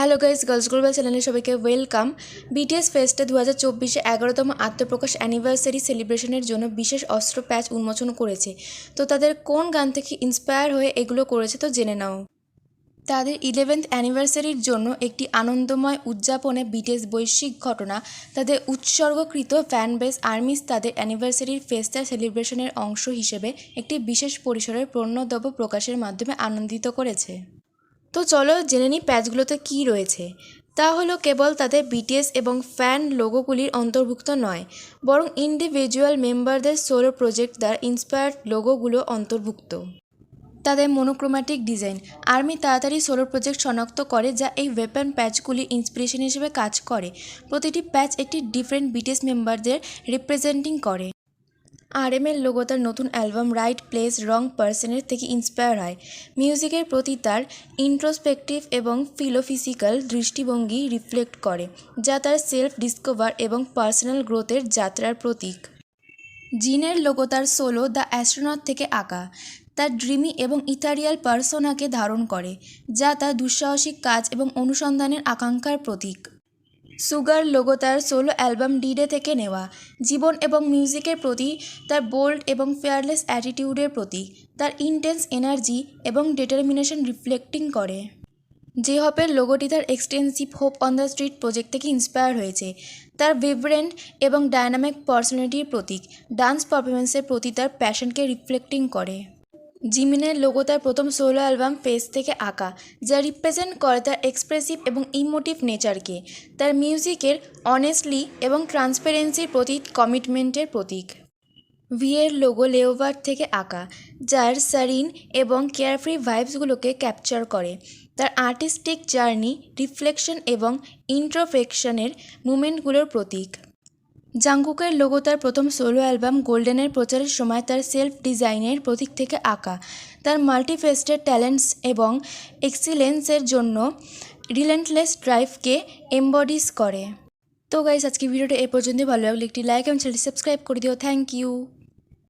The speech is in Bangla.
হ্যালো গাইস গার্লস গ্লোবাল চ্যানেলে সবাইকে ওয়েলকাম বিটিএস ফেস্টে দু হাজার চব্বিশে এগারোতম আত্মপ্রকাশ অ্যানিভার্সারি সেলিব্রেশনের জন্য বিশেষ অস্ত্র প্যাচ উন্মোচন করেছে। তো তাদের কোন গান থেকে ইন্সপায়ার হয়ে এগুলো করেছে তো জেনে নাও। তাদের ইলেভেন্থ অ্যানিভার্সারির জন্য একটি আনন্দময় উদযাপনে বিটিএস বৈশ্বিক ঘটনা, তাদের উৎসর্গকৃত ফ্যান বেস আর্মিস তাদের অ্যানিভার্সারির ফেস্টার সেলিব্রেশনের অংশ হিসেবে একটি বিশেষ পরিসরের পণ্যদ্রব্য প্রকাশের মাধ্যমে আনন্দিত করেছে। তো চলো জেনে নিই প্যাচগুলোতে কী রয়েছে। তা হলো কেবল তাদের বিটিএস এবং ফ্যান লোগোগুলির অন্তর্ভুক্ত নয়, বরং ইন্ডিভিজুয়াল মেম্বারদের সোলো প্রজেক্ট দ্বারা ইন্সপায়ার্ড লোগোগুলো অন্তর্ভুক্ত। তাদের মনোক্রোম্যাটিক ডিজাইন আর্মি তাড়াতাড়ি সোলো প্রজেক্ট শনাক্ত করে যা এই ওয়েপন প্যাচগুলি ইন্সপিরেশন হিসেবে কাজ করে। প্রতিটি প্যাচ একটি ডিফারেন্ট বিটিএস মেম্বারদের রিপ্রেজেন্টিং করে। আর এম এর লোগো তার নতুন অ্যালবাম রাইট প্লেস রং পার্সনের থেকে ইন্সপায়ার হয়। মিউজিকের প্রতি তার ইন্ট্রোস্পেকটিভ এবং ফিলোফিজিক্যাল দৃষ্টিভঙ্গি রিফ্লেক্ট করে, যা তার সেলফ ডিসকভার এবং পার্সোনাল গ্রোথের যাত্রার প্রতীক। জিনের লোগো তার সোলো দ্য অ্যাস্ট্রোনট থেকে আঁকা, তার ড্রিমি এবং ইথারিয়াল পার্সোনাকে ধারণ করে, যা তার দুঃসাহসিক কাজ এবং অনুসন্ধানের আকাঙ্ক্ষার প্রতীক। সুগার লোগো তার সোলো অ্যালবাম ডিডে থেকে নেওয়া। জীবন এবং মিউজিকের প্রতি তার বোল্ড এবং ফেয়ারলেস অ্যাটিটিউডের প্রতীক তার ইন্টেন্স এনার্জি এবং ডিটারমিনেশন রিফ্লেক্টিং করে। যে হপের লোগোটি তার extensive Hope on the street project থেকে ইন্সপায়ার হয়েছে। তার ভিব্রেন্ট এবং ডায়নামিক পার্সোনালিটির প্রতীক ডান্স পারফরমেন্সের প্রতি তার প্যাশনকে রিফ্লেক্টিং করে। জিমিনের লোগো তার প্রথম সোলো অ্যালবাম ফেস থেকে আঁকা, যা রিপ্রেজেন্ট করে তার এক্সপ্রেসিভ এবং ইমোটিভ নেচারকে তার মিউজিকের অনেস্টলি এবং ট্রান্সপারেন্সির প্রতি কমিটমেন্টের প্রতীক। ভিয়ের লোগো লেওভার থেকে আঁকা, যার সারিন এবং কেয়ারফ্রি ভাইবসগুলোকে ক্যাপচার করে। তার আর্টিস্টিক জার্নি রিফ্লেকশন এবং ইন্ট্রোফেকশনের মুমেন্টগুলোর প্রতীক। জাঙ্কুকের লোগো তার প্রথম সোলো অ্যালবাম গোল্ডেনের প্রচারের সময় তার সেলফ ডিজাইনের প্রতীক থেকে আঁকা। তার মাল্টিফেস্টেড ট্যালেন্টস এবং এক্সিলেন্সের জন্য রিলেন্টলেস ড্রাইভকে এম্বডিস করে। তো গাইজ আজকে ভিডিওটা এ পর্যন্ত ভালো লাগলে একটি লাইক এবং চ্যানেলটি সাবস্ক্রাইব করে দিও। Thank you.